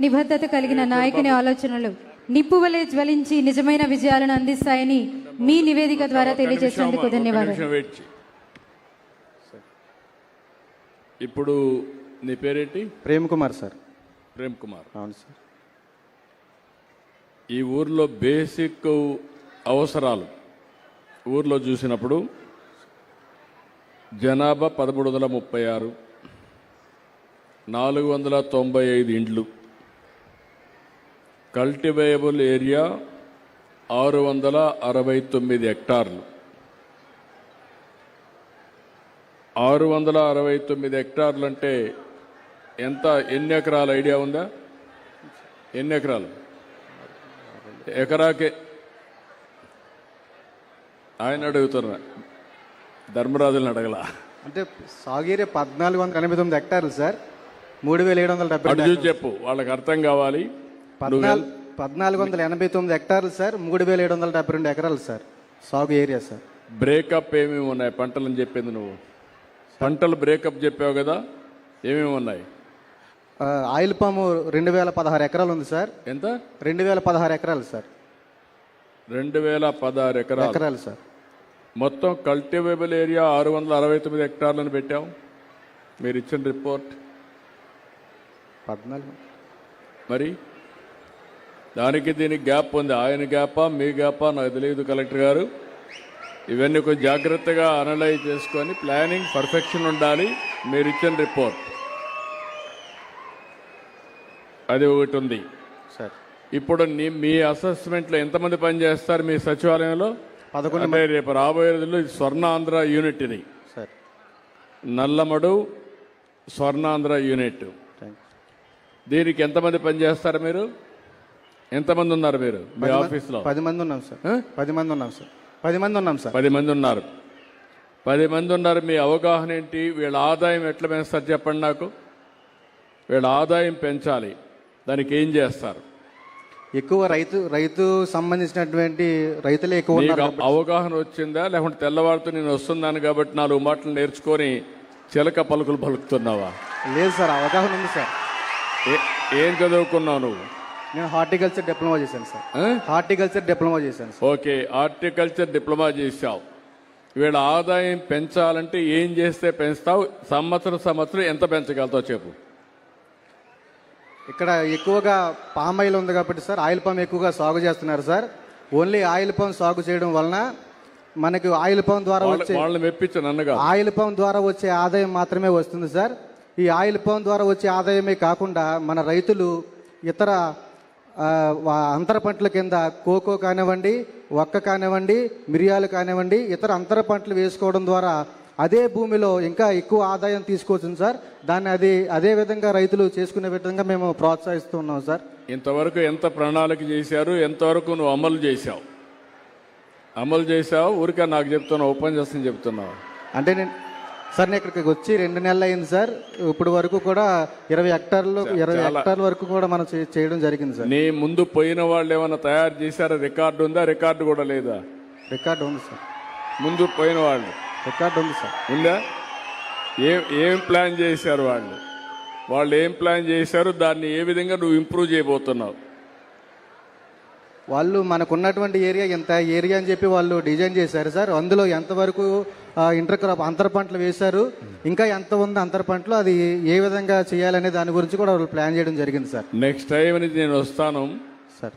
నిబద్ధత కలిగిన నాయకుని ఆలోచనలు నిప్పువలే జ్వలించి నిజమైన విజయాలను అందిస్తాయని మీ నివేదిక ద్వారా తెలియజేసినందుకు ధన్యవాదాలు. ఇప్పుడు నీ పేరేంటి? ప్రేమ్ కుమార్ సార్. ప్రేమ్ కుమార్. అవును సార్. ఈ ఊర్లో బేసిక్ అవసరాలు. ఊర్లో చూసినప్పుడు జనాభా పదమూడు వందల ముప్పై ఆరు నాలుగు వందల తొంభై ఐదు ఇండ్లు. కల్టివేయబుల్ ఏరియా ఆరు వందల అరవై తొమ్మిది హెక్టార్లు. ఆరు వందల అరవై తొమ్మిది హెక్టార్లు అంటే ఎంత ఎన్ని ఎకరాల ఐడియా ఉందా? ఎన్ని ఎకరాలు? ఎకరాకే. ఆయన అడుగుతున్నా. ధర్మరాజులను అడగల. అంటే సాగిరే పద్నాలుగు వందల ఎనభై తొమ్మిది హెక్టార్లు సార్. మూడు వేల ఏడు వందల డెబ్బై చెప్పు వాళ్ళకి అర్థం కావాలి. పద్నాలుగు పద్నాలుగు వందల ఎనభై తొమ్మిది హెక్టార్లు సార్. మూడు వేల ఏడు వందల డెబ్బై రెండు ఎకరాలు సార్. సాగు ఏరియా సార్. బ్రేకప్ ఏమేమి ఉన్నాయి? పంటలని చెప్పింది నువ్వు. పంటలు బ్రేకప్ చెప్పావు కదా ఏమేమి ఉన్నాయి? ఆయిల్ పాము రెండు వేల పదహారు ఎకరాలు ఉంది సార్. ఎంత? రెండు వేల పదహారు ఎకరాలు సార్. రెండు వేల పదహారు ఎకరాలు. ఎకరాలు సార్. మొత్తం కల్టివేబుల్ ఏరియా ఆరు వందల అరవై తొమ్మిది హెక్టార్లను పెట్టాం మీరు ఇచ్చిన రిపోర్ట్ పద్నాలుగు. మరి దానికి దీనికి గ్యాప్ ఉంది ఆయన గ్యాపా మీ గ్యాపా నాకు తెలియదు కలెక్టర్ గారు. ఇవన్నీ కొంచెం జాగ్రత్తగా అనలైజ్ చేసుకొని ప్లానింగ్ పర్ఫెక్షన్ ఉండాలి. మీరు ఇచ్చిన రిపోర్ట్ అది ఒకటి ఉంది. సార్. ఇప్పుడు మీ అసెస్మెంట్లో ఎంతమంది పనిచేస్తారు మీ సచివాలయంలో? పదకొండు రేపు రాబోయే రోజుల్లో ఇది స్వర్ణాంధ్ర యూనిట్ ఇది సార్. నల్లమడు స్వర్ణాంధ్ర యూనిట్. దీనికి ఎంతమంది పనిచేస్తారు మీరు? ఎంతమంది ఉన్నారు మీరు మీ ఆఫీస్లో? పది మంది ఉన్నాం సార్? పది మంది ఉన్నాం సార్. పది మంది ఉన్నాం సార్. పది మంది ఉన్నారు. పది మంది ఉన్నారు మీ అవగాహన ఏంటి? వీళ్ళ ఆదాయం ఎట్లా పెంచుతారు చెప్పండి నాకు. వీళ్ళ ఆదాయం పెంచాలి. దానికి ఏం చేస్తారు? ఎక్కువ రైతు రైతు సంబంధించినటువంటి రైతులే ఎక్కువ అవగాహన వచ్చిందా? లేకుంటే తెల్లవారుతో నేను వస్తున్నాను కాబట్టి నాలుగు మాటలు నేర్చుకొని చిలక పలుకులు పలుకుతున్నావా? లేదు సార్ అవగాహన ఉంది సార్. ఏ- చదువుకున్నావు నువ్వు? నేను హార్టికల్చర్ డిప్లొమా చేశాను సార్? హార్టికల్చర్ డిప్లొమా చేశాను సార్. ఓకే హార్టికల్చర్ డిప్లొమా చేసావు వీళ్ళ ఆదాయం పెంచాలంటే ఏం చేస్తే పెంచుతావు? సంవత్సరం సంవత్సరం ఎంత పెంచగలుగుతావు చెప్పు. ఇక్కడ ఎక్కువగా పామ్ ఆయిల్ ఉంది కాబట్టి సార్ ఆయిల్ పామ్ ఎక్కువగా సాగు చేస్తున్నారు సార్. ఓన్లీ ఆయిల్ పామ్ సాగు చేయడం వలన మనకి ఆయిల్ పామ్ ద్వారా వచ్చే ఆయిల్ పామ్ ద్వారా వచ్చే ఆదాయం మాత్రమే వస్తుంది సార్. ఈ ఆయిల్ పామ్ ద్వారా వచ్చే ఆదాయమే కాకుండా మన రైతులు ఇతర అంతర పంటల కింద కోకో కానివ్వండి ఒక్క కానివ్వండి మిరియాలు కానివ్వండి ఇతర అంతర పంటలు వేసుకోవడం ద్వారా అదే భూమిలో ఇంకా ఎక్కువ ఆదాయం తీసుకోవచ్చు సార్. దాన్ని అది అదే విధంగా రైతులు చేసుకునే విధంగా మేము ప్రోత్సహిస్తూ ఉన్నాం సార్. ఇంతవరకు ఎంత ప్రణాళిక చేశారు ఎంతవరకు నువ్వు అమలు చేశావు? అమలు చేశావు? ఊరికే నాకు చెప్తున్నావు ఓపెన్ చేస్తాను చెప్తున్నావు. అంటే నేను సార్ నేను ఇక్కడికి వచ్చి రెండు నెలలు అయింది సార్. ఇప్పుడు వరకు కూడా ఇరవై హెక్టార్లు ఇరవై హెక్టార్ల వరకు కూడా మనం చేయడం జరిగింది సార్. నీ ముందు పోయిన వాళ్ళు ఏమైనా తయారు చేశారా? రికార్డు ఉందా? రికార్డు కూడా లేదా? రికార్డు ఉంది సార్. ముందు పోయిన వాళ్ళు. రికార్డు ఉంది సార్. ఉందా? ఏం ఏం ప్లాన్ చేశారు వాళ్ళు? వాళ్ళు ఏం ప్లాన్ చేశారు? దాన్ని ఏ విధంగా నువ్వు ఇంప్రూవ్ చేయబోతున్నావు? వాళ్ళు మనకు ఉన్నటువంటి ఏరియా ఎంత? ఏరియా అని చెప్పి వాళ్ళు డిజైన్ చేశారు సార్. అందులో ఎంతవరకు ఇంటర్ క్రాప్ అంతర పంటలు వేశారు? ఇంకా ఎంత ఉంది అంతర పంటలు? అది ఏ విధంగా చేయాలనే దాని గురించి కూడా వాళ్ళు ప్లాన్ చేయడం జరిగింది సార్. నెక్స్ట్ టైం అనేది నేను వస్తాను. సార్.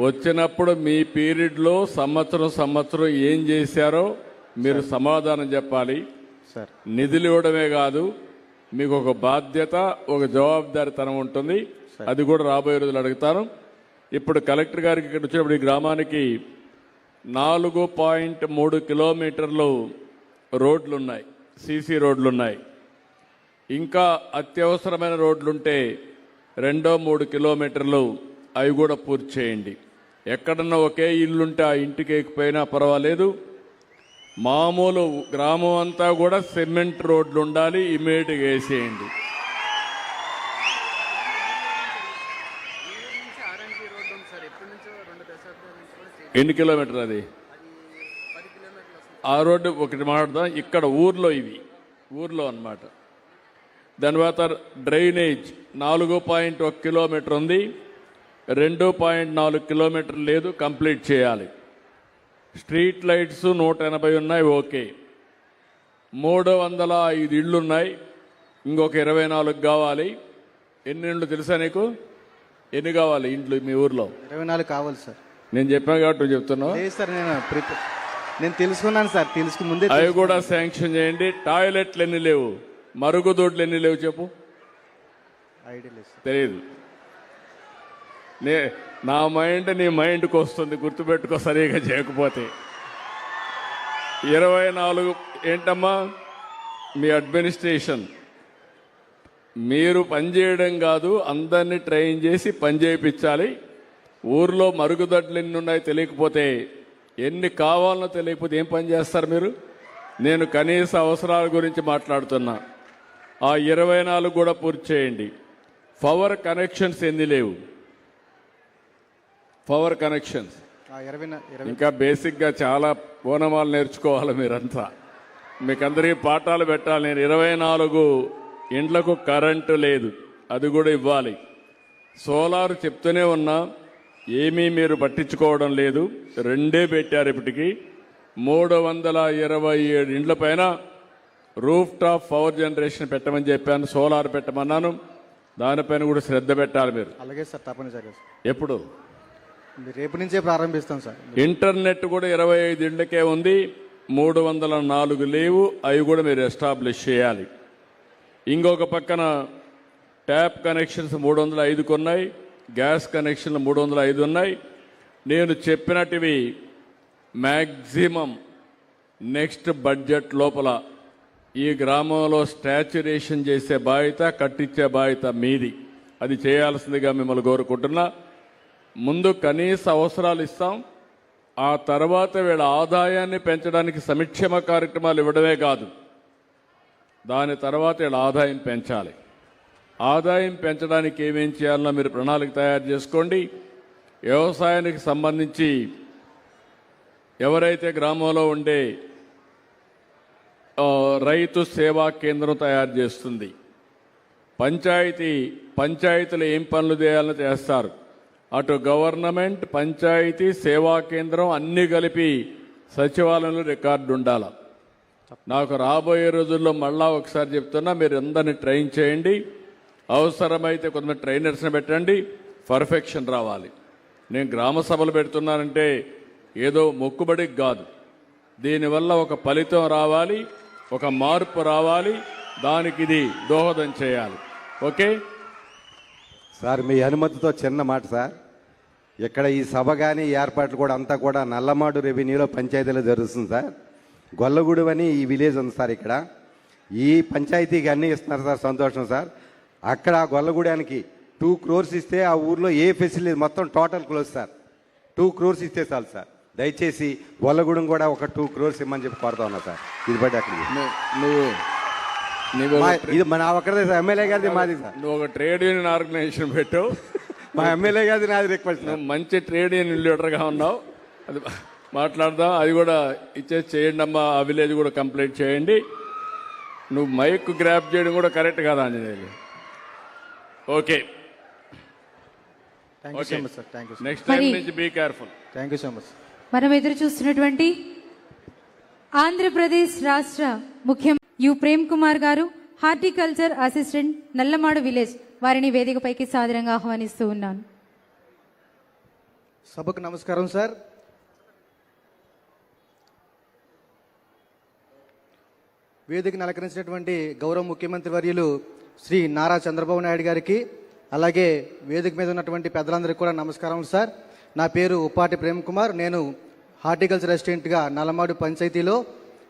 వచ్చినప్పుడు మీ పీరియడ్లో సంవత్సరం సంవత్సరం ఏం చేశారో మీరు సమాధానం చెప్పాలి. సార్. నిధులు ఇవ్వడమే కాదు మీకు ఒక బాధ్యత ఒక జవాబుదారితనం ఉంటుంది. అది కూడా రాబోయే రోజులు అడుగుతాను. ఇప్పుడు కలెక్టర్ గారికి ఇక్కడ వచ్చినప్పుడు ఈ గ్రామానికి నాలుగు పాయింట్ మూడు కిలోమీటర్లు రోడ్లు ఉన్నాయి సీసీ రోడ్లు ఉన్నాయి ఇంకా అత్యవసరమైన రోడ్లుంటే రెండో మూడు కిలోమీటర్లు అవి కూడా పూర్తి చేయండి. ఎక్కడన్నా ఒకే ఇల్లుంటే ఆ ఇంటికి ఎక్కిపోయినా పర్వాలేదు. మామూలు గ్రామం అంతా కూడా సిమెంట్ రోడ్లు ఉండాలి ఇమీడియట్గా వేసేయండి. ఎన్ని కిలోమీటర్ అది? ఆ రోడ్డు ఒకటి మాట్లాడదాం. ఇక్కడ ఊర్లో ఇవి. ఊర్లో అన్నమాట. దాని తర్వాత డ్రైనేజ్. నాలుగు పాయింట్ ఒక కిలోమీటర్ ఉంది. రెండు పాయింట్ నాలుగు కిలోమీటర్ లేదు. కంప్లీట్ చేయాలి. స్ట్రీట్ లైట్స్ నూట ఎనభై ఉన్నాయి. ఓకే. మూడు వందల ఐదు ఇళ్ళు ఉన్నాయి ఇంకొక ఇరవై నాలుగు కావాలి. ఎన్ని ఇండ్లు తెలుసా నీకు? ఎన్ని కావాలి ఇండ్లు మీ ఊర్లో? ఇరవై నాలుగు కావాలి సార్. నేను చెప్పాను కాబట్టి చెప్తున్నావు? సార్ నేను నేను తెలుసుకున్నాను సార్ తెలుసుకు ముందే అవి కూడా శాంక్షన్ చేయండి. టాయిలెట్లు ఎన్ని లేవు? మరుగుదొడ్లు ఎన్ని లేవు చెప్పు. తెలియదు నే నా మైండ్ నీ మైండ్కి వస్తుంది గుర్తుపెట్టుకో సరిగా చేయకపోతే. ఇరవై నాలుగు ఏంటమ్మా? మీ అడ్మినిస్ట్రేషన్. మీరు పనిచేయడం కాదు అందరినీ ట్రైన్ చేసి పని చేయించాలి. ఊర్లో మరుగుదొడ్లు ఎన్ని ఉన్నాయో తెలియకపోతే ఎన్ని కావాలనో తెలియకపోతే ఏం పని చేస్తారు మీరు? నేను కనీస అవసరాల గురించి మాట్లాడుతున్నా. ఆ ఇరవై నాలుగు కూడా పూర్తి చేయండి. పవర్ కనెక్షన్స్ ఎన్ని లేవు? Power connections. ఇంకా బేసిక్గా చాలా ఓనమాలు నేర్చుకోవాలి మీరంతా. మీకందరికీ పాఠాలు పెట్టాలి. నేను ఇరవై నాలుగు ఇండ్లకు కరెంటు లేదు. అది కూడా ఇవ్వాలి. సోలార్ చెప్తూనే ఉన్నా. ఏమీ మీరు పట్టించుకోవడం లేదు. రెండే పెట్టారు ఇప్పటికి. మూడు వందల ఇరవై ఏడు ఇండ్ల పైన రూఫ్ టాప్ పవర్ జనరేషన్ పెట్టమని చెప్పాను సోలార్ పెట్టమన్నాను. దానిపైన కూడా శ్రద్ధ పెట్టాలి మీరు. అలాగే సార్ తప్పనిసరిగా సార్. ఎప్పుడు? రేపు నుంచే ప్రారంభిస్తాం సార్. ఇంటర్నెట్ కూడా ఇరవై ఐదు ఇళ్ళకే ఉంది. మూడు వందల నాలుగు లేవు. అవి కూడా మీరు ఎస్టాబ్లిష్ చేయాలి. ఇంకొక పక్కన ట్యాప్ కనెక్షన్స్ మూడు వందల ఐదుకు ఉన్నాయి. గ్యాస్ కనెక్షన్లు మూడు వందల ఐదు ఉన్నాయి. నేను చెప్పినట్టువి మ్యాక్సిమం నెక్స్ట్ బడ్జెట్ లోపల ఈ గ్రామంలో స్టాచ్యురేషన్ చేసే బాధ్యత కట్టించే బాధ్యత మీది. అది చేయాల్సిందిగా మిమ్మల్ని కోరుకుంటున్నా. ముందు కనీస అవసరాలు ఇస్తాం. ఆ తర్వాత వీళ్ళ ఆదాయాన్ని పెంచడానికి సంక్షేమ కార్యక్రమాలు ఇవ్వడమే కాదు. దాని తర్వాత వీళ్ళ ఆదాయం పెంచాలి. ఆదాయం పెంచడానికి ఏమేం చేయాలన్నా మీరు ప్రణాళిక తయారు చేసుకోండి. వ్యవసాయానికి సంబంధించి ఎవరైతే గ్రామంలో ఉండే రైతు సేవా కేంద్రం తయారు చేస్తుంది. పంచాయతీ పంచాయతీలు ఏం పనులు చేయాలని చేస్తారు? అటు గవర్నమెంట్ పంచాయతీ సేవా కేంద్రం అన్నీ కలిపి సచివాలయంలో రికార్డు ఉండాల. నాకు రాబోయే రోజుల్లో మళ్ళా ఒకసారి చెప్తున్నా మీరు అందరిని ట్రైన్ చేయండి. అవసరమైతే కొంతమంది ట్రైనర్స్ని పెట్టండి పర్ఫెక్షన్ రావాలి. నేను గ్రామ సభలు పెడుతున్నానంటే ఏదో మొక్కుబడికి కాదు. దీనివల్ల ఒక ఫలితం రావాలి ఒక మార్పు రావాలి దానికి ఇది దోహదం చేయాలి. ఓకే? సార్ మీ అనుమతితో చిన్న మాట సార్. ఇక్కడ ఈ సభ కానీ ఏర్పాట్లు కూడా అంతా కూడా నల్లమాడు రెవెన్యూలో పంచాయతీలో జరుగుతుంది సార్. గొల్లగూడు అని ఈ విలేజ్ ఉంది సార్ ఇక్కడ. ఈ పంచాయతీకి అన్నీ ఇస్తున్నారు సార్ సంతోషం సార్. అక్కడ ఆ గొల్లగూడానికి టూ క్రోర్స్ ఇస్తే ఆ ఊర్లో ఏ ఫెసిలిటీ మొత్తం total close sir. Two crores ఇస్తే చాలు సార్. దయచేసి గొల్లగూడెం కూడా ఒక టూ క్రోర్స్ ఇమ్మని చెప్పి కోరుతా ఉన్నా సార్. ఇది బట్టి ఒక- ఇది మన ఒక్కరిదే సార్. ఎమ్మెల్యే గారిది మాది సార్. నువ్వు ఒక ట్రేడ్ యూనియన్ ఆర్గనైజేషన్ పెట్టు. మా ఎమ్మెల్యే గారిది నాది రిక్వెస్ట్ మంచి ట్రేడ్ యూనియన్ లీడర్గా ఉన్నావు. అది మాట్లాడదాం. అది కూడా ఇచ్చే చేయండి అమ్మా. ఆ విలేజ్ కూడా కంప్లీట్ చేయండి. నువ్వు మైక్ గ్రాప్ చేయడం కూడా కరెక్ట్ కాదా Anjaneyulu? Okay. Thank you so much sir thank you next time మరి- నుంచి be careful thank you so much మనం ఎదురు చూస్తున్నటువంటి ఆంధ్రప్రదేశ్ రాష్ట్ర ముఖ్యం యు ప్రేమ్ కుమార్ గారు హార్టికల్చర్ అసిస్టెంట్ నల్లమాడు విలేజ్ వారిని వేదికపైకి సాదరంగా ఆహ్వానిస్తూ ఉన్నాను. సభకు నమస్కారం సార్. వేదికను అలంకరించినటువంటి గౌరవ ముఖ్యమంత్రి వర్యులు శ్రీ నారా చంద్రబాబు నాయుడు గారికి అలాగే వేదిక మీద ఉన్నటువంటి పెద్దలందరికీ కూడా నమస్కారం సార్. నా పేరు ఉపాటి ప్రేమ్ కుమార్. నేను హార్టికల్చర్ రెసిడెంట్గా నల్లమాడు పంచాయతీలో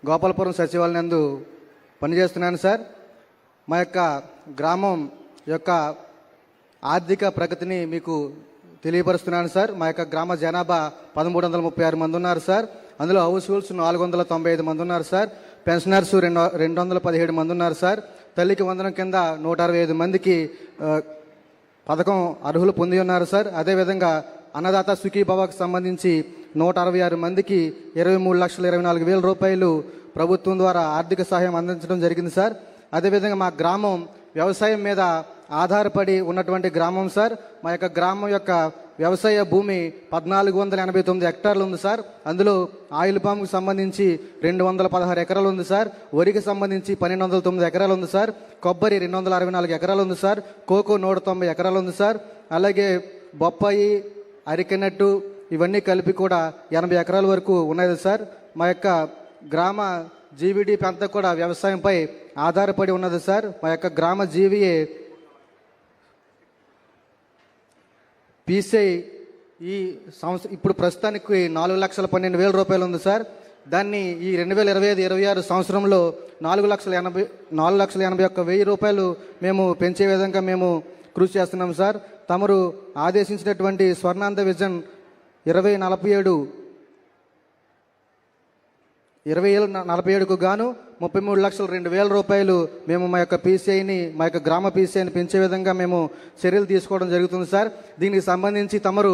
గోపాలపురం సచివాలయం నందు పనిచేస్తున్నాను సార్. మా యొక్క గ్రామం యొక్క ఆర్థిక ప్రగతిని మీకు తెలియపరుస్తున్నాను సార్. మా యొక్క గ్రామ జనాభా పదమూడు వందల ముప్పై ఆరు మంది ఉన్నారు సార్. అందులో హౌస్ హోల్డ్స్ నాలుగు వందల తొంభై ఐదు మంది ఉన్నారు సార్. పెన్షనర్స్ రెండు రెండు వందల పదిహేడు మంది ఉన్నారు సార్. తల్లికి వందనం కింద నూట అరవై ఐదు మందికి పథకం అర్హులు పొంది ఉన్నారు సార్. అదేవిధంగా అన్నదాత సుఖీభవకు సంబంధించి నూట అరవై ఆరు మందికి ఇరవై మూడు లక్షల ఇరవై నాలుగు వేల రూపాయలు ప్రభుత్వం ద్వారా ఆర్థిక సహాయం అందించడం జరిగింది సార్. అదేవిధంగా మా గ్రామం వ్యవసాయం మీద ఆధారపడి ఉన్నటువంటి గ్రామం సార్. మా యొక్క గ్రామం యొక్క వ్యవసాయ భూమి పద్నాలుగు వందల ఎనభై తొమ్మిది హెక్టార్లు ఉంది సార్. అందులో ఆయిల్ పామ్కి సంబంధించి రెండు వందల పదహారు ఎకరాలు ఉంది సార్. వరికి సంబంధించి పన్నెండు వందల తొమ్మిది ఎకరాలు ఉంది సార్. కొబ్బరి రెండు వందల అరవై నాలుగు ఎకరాలు ఉంది సార్. కోకో నూట తొంభై ఎకరాలు ఉంది సార్. అలాగే బొప్పాయి అరికెనట్టు ఇవన్నీ కలిపి కూడా ఎనభై ఎకరాల వరకు ఉన్నది సార్. మా యొక్క గ్రామ జీవిడి అంతా కూడా వ్యవసాయంపై ఆధారపడి ఉన్నది సార్. మా యొక్క గ్రామ జీవియే పీసీఐ ఈ సంవత్సరం ఇప్పుడు ప్రస్తుతానికి నాలుగు లక్షల పన్నెండు వేల రూపాయలు ఉంది సార్. దాన్ని ఈ రెండు వేల ఇరవై ఐదు ఇరవై ఆరు సంవత్సరంలో నాలుగు లక్షల ఎనభై నాలుగు లక్షల ఎనభై ఒక్క వెయ్యి రూపాయలు మేము పెంచే విధంగా మేము కృషి చేస్తున్నాం సార్. తమరు ఆదేశించినటువంటి స్వర్ణాంధ విజన్ ఇరవై నలభై ఏడు ఇరవై ఏడు నలభై ఏడుకు గాను ముప్పై మూడు లక్షల రెండు వేల రూపాయలు మేము మా యొక్క పీసీఐని మా యొక్క గ్రామ పీసీఐని పెంచే విధంగా మేము చర్యలు తీసుకోవడం జరుగుతుంది సార్. దీనికి సంబంధించి తమరు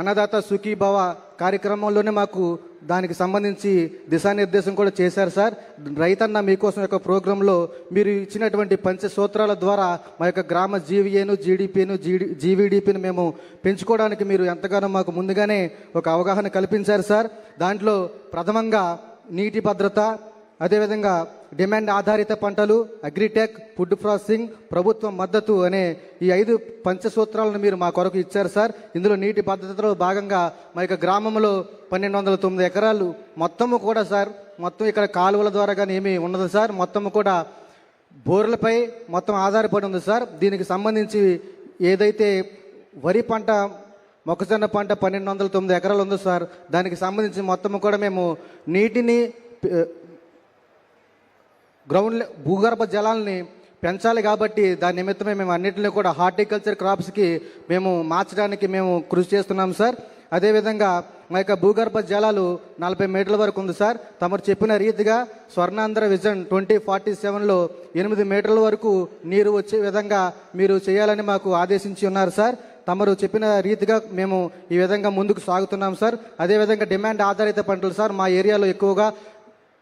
అన్నదాత సుఖీభవ కార్యక్రమంలోనే మాకు దానికి సంబంధించి దిశానిర్దేశం కూడా చేశారు సార్. రైతన్న మీకోసం యొక్క ప్రోగ్రాంలో మీరు ఇచ్చినటువంటి పంచ సూత్రాల ద్వారా మా యొక్క గ్రామ జీవీఏను జీడిపిను జీడి జీవీడీపీని మేము పెంచుకోవడానికి మీరు ఎంతగానో మాకు ముందుగానే ఒక అవగాహన కల్పించారు సార్. దాంట్లో ప్రథమంగా నీటి భద్రత అదేవిధంగా డిమాండ్ ఆధారిత పంటలు అగ్రిటెక్ ఫుడ్ ప్రాసెసింగ్ ప్రభుత్వం మద్దతు అనే ఈ ఐదు పంచసూత్రాలను మీరు మా కొరకు ఇచ్చారు సార్. ఇందులో నీటి భద్రతలో భాగంగా మా యొక్క గ్రామంలో పన్నెండు వందల తొమ్మిది ఎకరాలు మొత్తము కూడా సార్ మొత్తం ఇక్కడ కాలువల ద్వారా కానీ ఏమీ ఉండదు సార్. మొత్తము కూడా బోర్లపై మొత్తం ఆధారపడి ఉంది సార్. దీనికి సంబంధించి ఏదైతే వరి పంట మొక్కజొన్న పంట పన్నెండు వందల తొమ్మిది ఎకరాలు ఉందో సార్ దానికి సంబంధించి మొత్తం కూడా మేము నీటిని గ్రౌండ్ భూగర్భ జలాల్ని పెంచాలి కాబట్టి దాని నిమిత్తమే మేము అన్నింటినీ కూడా హార్టికల్చర్ క్రాప్స్కి మేము మార్చడానికి మేము కృషి చేస్తున్నాం సార్. అదేవిధంగా మా యొక్క భూగర్భ జలాలు నలభై మీటర్ల వరకు ఉంది సార్. తమరు చెప్పిన రీతిగా స్వర్ణాంధ్ర విజన్ ట్వంటీ ఫార్టీ సెవెన్లో ఎనిమిది మీటర్ల వరకు నీరు వచ్చే విధంగా మీరు చేయాలని మాకు ఆదేశించి ఉన్నారు సార్. తమరు చెప్పిన రీతిగా మేము ఈ విధంగా ముందుకు సాగుతున్నాం సార్. అదేవిధంగా డిమాండ్ ఆధారిత పంటలు సార్. మా ఏరియాలో ఎక్కువగా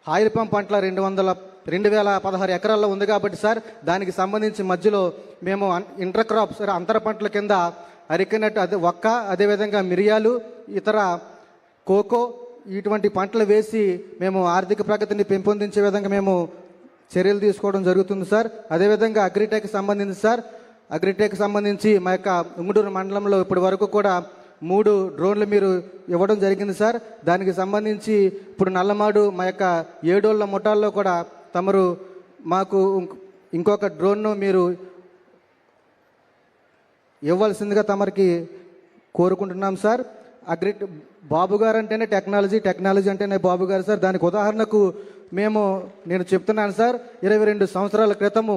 ఆయిల్ పంప్ పంటల రెండు వందల రెండు వేల పదహారు ఎకరాల్లో ఉంది కాబట్టి సార్ దానికి సంబంధించి మధ్యలో మేము ఇంటర్ క్రాప్స్ సార్ అంతర పంటల కింద అరికినట్టు అదే ఒక్క అదేవిధంగా మిరియాలు ఇతర కోకో ఇటువంటి పంటలు వేసి మేము ఆర్థిక ప్రగతిని పెంపొందించే విధంగా మేము చర్యలు తీసుకోవడం జరుగుతుంది సార్. అదేవిధంగా అగ్రిటెక్ సంబంధించి సార్ అగ్రిటెక్ సంబంధించి మా యొక్క ఉంగుడూరు మండలంలో ఇప్పటి వరకు కూడా మూడు డ్రోన్లు మీరు ఇవ్వడం జరిగింది సార్. దానికి సంబంధించి ఇప్పుడు నల్లమాడు మా యొక్క ఏడోళ్ళ ముఠాల్లో కూడా తమరు మాకు ఇంకొక డ్రోన్ను మీరు ఇవ్వాల్సిందిగా తమరికి కోరుకుంటున్నాం సార్. అగ్రి బాబు గారు అంటేనే టెక్నాలజీ టెక్నాలజీ అంటేనే బాబు గారు సార్. దానికి ఉదాహరణకు మేము నేను చెప్తున్నాను సార్. ఇరవై రెండు సంవత్సరాల క్రితము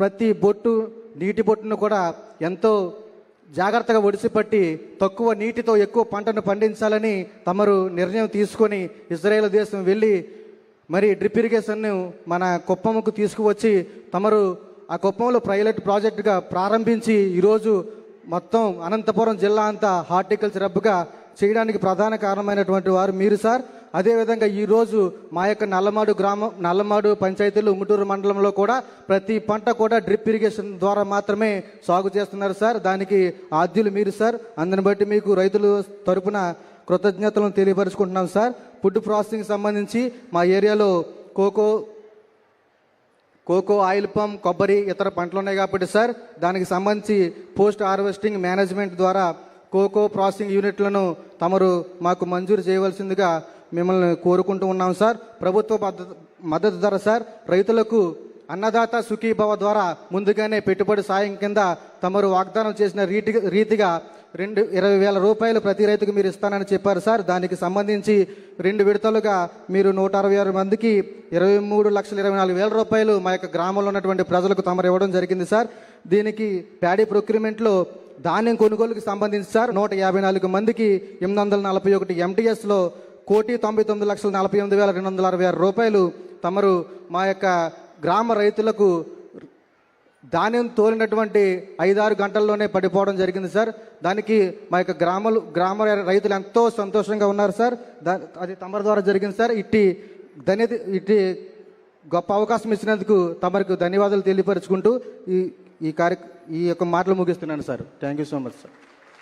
ప్రతి బొట్టు నీటి బొట్టును కూడా ఎంతో జాగ్రత్తగా ఒడిసిపట్టి తక్కువ నీటితో ఎక్కువ పంటను పండించాలని తమరు నిర్ణయం తీసుకొని ఇజ్రాయేల్ దేశం వెళ్ళి మరి డ్రిప్ ఇరిగేషన్ను మన కుప్పముకు తీసుకువచ్చి తమరు ఆ కుప్పంలో పైలట్ ప్రాజెక్టుగా ప్రారంభించి ఈరోజు మొత్తం అనంతపురం జిల్లా అంతా హార్టికల్చర్ హబ్గా చేయడానికి ప్రధాన కారణమైనటువంటి వారు మీరు సార్. అదేవిధంగా ఈరోజు మా యొక్క నల్లమాడు గ్రామం నల్లమాడు పంచాయతీలు ఉంగుటూరు మండలంలో కూడా ప్రతి పంట కూడా డ్రిప్ ఇరిగేషన్ ద్వారా మాత్రమే సాగు చేస్తున్నారు సార్. దానికి ఆద్యులు మీరు సార్. అందుని బట్టి మీకు రైతులు తరపున కృతజ్ఞతలను తెలియపరుచుకుంటున్నాం సార్. ఫుడ్ ప్రాసెసింగ్ సంబంధించి మా ఏరియాలో కోకో కోకో ఆయిల్ పంప్ కొబ్బరి ఇతర పంటలు ఉన్నాయి కాబట్టి సార్. దానికి సంబంధించి పోస్ట్ హార్వెస్టింగ్ మేనేజ్మెంట్ ద్వారా కోకో ప్రాసెసింగ్ యూనిట్లను తమరు మాకు మంజూరు చేయవలసిందిగా మిమ్మల్ని కోరుకుంటూ ఉన్నాం సార్. ప్రభుత్వ మద్దతు ధర సార్. రైతులకు అన్నదాత సుఖీభవ ద్వారా ముందుగానే పెట్టుబడి సాయం కింద తమరు వాగ్దానం చేసిన రీతి రీతిగా రెండు ఇరవై వేల రూపాయలు ప్రతి రైతుకు మీరు ఇస్తానని చెప్పారు సార్. దానికి సంబంధించి రెండు విడతలుగా మీరు నూట అరవై ఆరు మందికి ఇరవై మూడు లక్షల ఇరవై నాలుగు వేల రూపాయలు మా యొక్క గ్రామంలో ఉన్నటువంటి ప్రజలకు తమరు ఇవ్వడం జరిగింది సార్. దీనికి ప్యాడీ ప్రొక్యూర్మెంట్లో ధాన్యం కొనుగోలుకు సంబంధించి సార్ నూట యాభై నాలుగు మందికి ఎనిమిది వందల నలభై ఒకటి ఎంటీఎస్లో కోటి తొంభై తొమ్మిది లక్షల నలభై ఎనిమిది వేల రెండు వందల అరవై ఆరు రూపాయలు తమరు మా యొక్క గ్రామ రైతులకు ధాన్యం తోలినటువంటి ఐదారు గంటల్లోనే పడిపోవడం జరిగింది సార్. దానికి మా యొక్క గ్రామాలు గ్రామ రైతులు ఎంతో సంతోషంగా ఉన్నారు సార్. దా అది తమరి ద్వారా జరిగింది సార్. ఇట్టి ధన్యత ఇట్టి గొప్ప అవకాశం ఇచ్చినందుకు తమరికి ధన్యవాదాలు తెలియపరుచుకుంటూ ఈ ఈ కార్య ఈ యొక్క మాటలు ముగిస్తున్నాను sir. Thank you so much sir